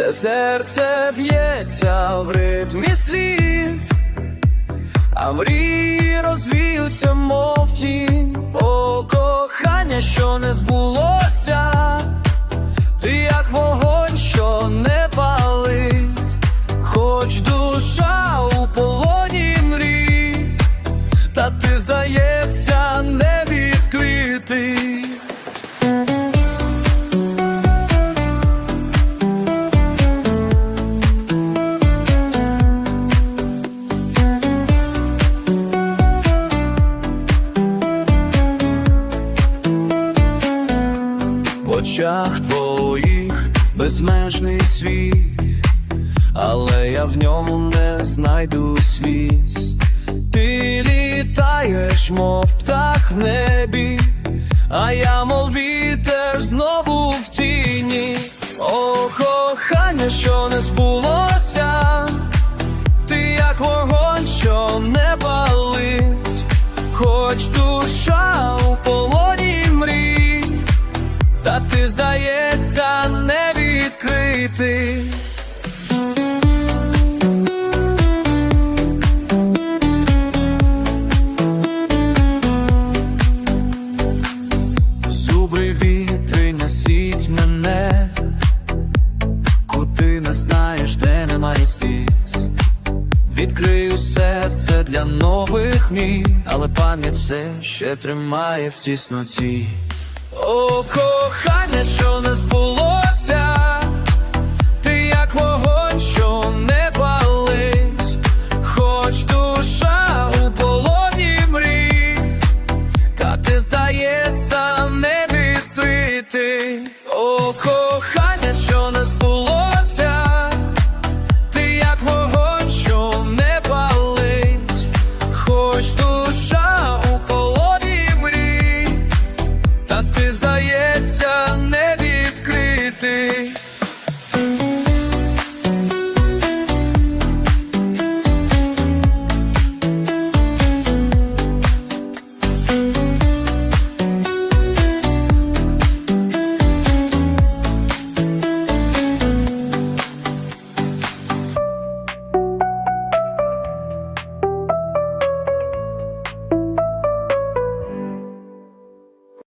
де серце б'ється в ритмі сліз, а мрії розвіються, мов тінь, О, кохання, що не збулося, очах твоїх безмежний світ, але я в ньому не знайду сліз. Ти літаєш, мов птах в небі, а я, мов вітер, знову в тіні. О, кохання, що не збулося, здається, не відкритий. Зубри вітри несіть мене, куди не знаєш, де немає сліз. Відкрию серце для нових мій, але пам'ять все ще тримає в тісноті. О, кохання, що не збулося, ти як вогонь, що не палить, хоч душа у полоні мрій, та ти здається.